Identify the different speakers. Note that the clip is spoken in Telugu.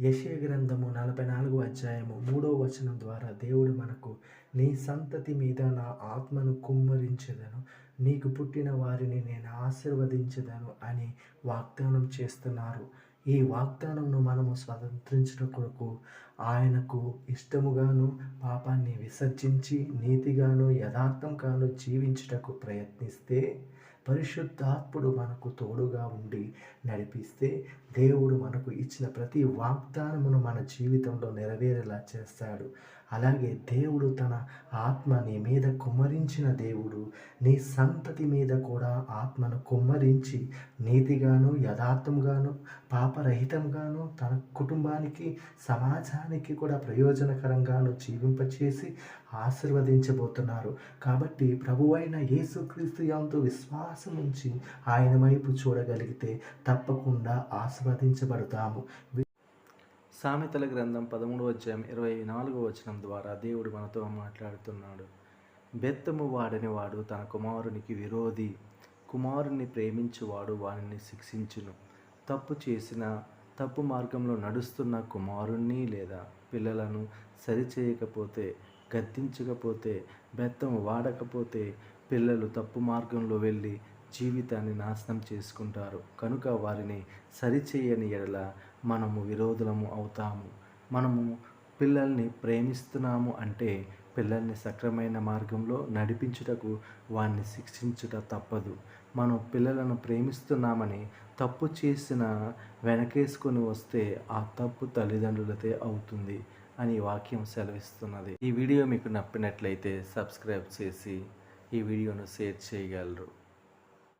Speaker 1: యెషయా గ్రంథము నలభై నాలుగు అధ్యాయము మూడో వచనం ద్వారా దేవుడు మనకు నీ సంతతి మీద నా ఆత్మను కుమ్మరించదను. నీకు పుట్టిన వారిని నేను ఆశీర్వదించదను అని వాగ్దానం చేస్తున్నారు. ఈ వాగ్దానంను మనము స్వతంత్రించిన కొరకు ఆయనకు ఇష్టముగాను పాపాన్ని విసర్జించి నీతిగాను యథార్థంగాను జీవించుటకు ప్రయత్నిస్తే పరిశుద్ధాత్ముడు మనకు తోడుగా ఉండి నడిపిస్తే దేవుడు మనకు ఇచ్చిన ప్రతి వాగ్దానమును మన జీవితంలో నెరవేరేలా చేస్తాడు. అలాగే దేవుడు తన ఆత్మ నీ మీద కుమ్మరించిన దేవుడు నీ సంతతి మీద కూడా ఆత్మను కుమ్మరించి నీతిగాను యథార్థంగాను పాపరహితంగాను తన కుటుంబానికి సమాజానికి కూడా ప్రయోజనకరంగాను జీవింపచేసి ఆశీర్వదించబోతున్నారు. కాబట్టి ప్రభువైన యేసుక్రీస్తు యందు విశ్వాసం ఉంచి ఆయన వైపు చూడగలిగితే తప్పకుండా ఆస్వాదించబడతాము
Speaker 2: సామెతల గ్రంథం పదమూడవ అధ్యాయం ఇరవై నాలుగవ వచనం ద్వారా దేవుడు మనతో మాట్లాడుతున్నాడు. బెత్తము వాడని వాడు తన కుమారునికి విరోధి కుమారుని ప్రేమించువాడు వానిని శిక్షించును. తప్పు చేసిన తప్పు మార్గంలో నడుస్తున్న కుమారుణ్ణి లేదా పిల్లలను సరిచేయకపోతే గద్దించకపోతే బెత్తం వాడకపోతే పిల్లలు తప్పు మార్గంలో వెళ్ళి జీవితాన్ని నాశనం చేసుకుంటారు. కనుక వారిని సరిచేయని ఎడల మనము విరోధులము అవుతాము. మనము పిల్లల్ని ప్రేమిస్తున్నాము అంటే పిల్లల్ని సక్రమైన మార్గంలో నడిపించుటకు వారిని శిక్షించుట తప్పదు. మనం పిల్లలను ప్రేమిస్తున్నామని తప్పు చేసిన వెనకేసుకొని వస్తే ఆ తప్పు తల్లిదండ్రులతే అవుతుంది అని వాక్యం సెలవిస్తున్నది. ఈ వీడియో మీకు నప్పినట్లయితే సబ్స్క్రైబ్ చేసి ఈ వీడియోను షేర్ చేయగలరు.